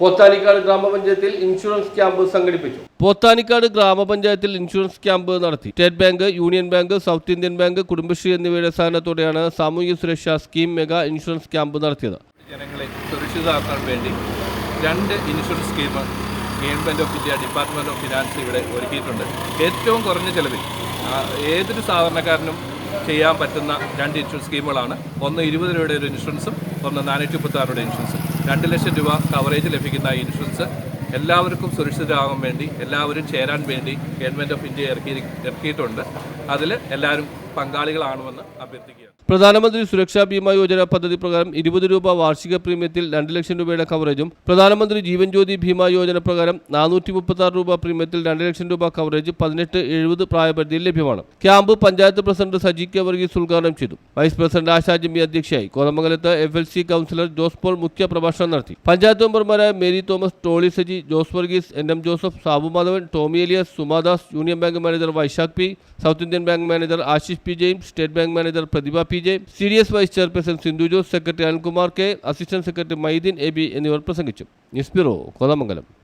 Pothanicad ഗ്രാമപഞ്ചായത്തിൽ insurance camp സംഘടിപ്പിച്ചു. പോത്താനിക്കാട് ഗ്രാമപഞ്ചായത്തിൽ ഇൻഷുറൻസ് ക്യാമ്പ് നടത്തി. State Bank Union Bank South Indian Bank Kudumbashree എന്നിവയുടെ സഹകരണത്തോടെയാണ് സാമൂഹ്യ സുരക്ഷാ സ്കീം മെഗാ ഇൻഷുറൻസ് ക്യാമ്പ് നടത്തിയത്. ജനങ്ങളെ സുരക്ഷിതമാക്കാൻ വേണ്ടി രണ്ട് insurance scheme Government of India Department of Finance ഇവിടെ ഒരുക്കിയിട്ടുണ്ട്. ഏറ്റവും കുറഞ്ഞ ചിലവിൽ ഏതൊരു സാധാരണക്കാരനും ചെയ്യാൻ പറ്റുന്ന രണ്ട് ഇൻഷുറൻസ് സ്കീമുകളാണ്. ഒന്ന് ഇരുപത് രൂപയുടെ ഒരു ഇൻഷുറൻസും ഒന്ന് നാനൂറ്റി മുപ്പത്തി ഇൻഷുറൻസും. രണ്ട് ലക്ഷം രൂപ കവറേജ് ലഭിക്കുന്ന ഇൻഷുറൻസ് എല്ലാവർക്കും സുരക്ഷിതരാകാൻ വേണ്ടി എല്ലാവരും ചേരാൻ വേണ്ടി ഗവൺമെന്റ് ഓഫ് ഇന്ത്യ ഇറക്കി ഇറക്കിയിട്ടുണ്ട്. അതിൽ എല്ലാവരും പങ്കാളികളാണുവെന്ന് അഭ്യർത്ഥിക്കുകയാണ്. പ്രധാനമന്ത്രി സുരക്ഷാ ബീമ യോജന പദ്ധതി പ്രകാരം ഇരുപത് രൂപ വാർഷിക പ്രീമിയത്തിൽ രണ്ട് ലക്ഷം രൂപയുടെ കവറേജും പ്രധാനമന്ത്രി ജീവൻ ജ്യോതി ഭീമ യോജന പ്രകാരം നാനൂറ്റി മുപ്പത്തി ആറ് രൂപ പ്രീമിയത്തിൽ രണ്ട് ലക്ഷം രൂപ കവറേജ് പതിനെട്ട് എഴുപത് പ്രായപരിധിയിൽ ലഭ്യമാണ്. Camp panchayat president Saji K Varghese ഉദ്ഘാടനം ചെയ്തു. വൈസ് പ്രസിഡന്റ് ആശാ ജിമ്മി അധ്യക്ഷയായി കോതമംഗലത്ത് F L C councillor Jose Paul മുഖ്യ പ്രഭാഷണം നടത്തി. പഞ്ചായത്ത് മെമ്പർമാരായ Mary Thomas Tolly Saji Jose Varghese N M Joseph Sabu Madhavan Tomy Elias Sumadas Union Bank manager Vaisakh P South Indian Bank manager Ashish P Jaime State Bank manager Prathibha P J C D S vice chairperson Sindhu Jose secretary Anilkumar K assistant secretary Mydeen A B എന്നിവർ പ്രസംഗിച്ചു. News bureau Kothamangalam.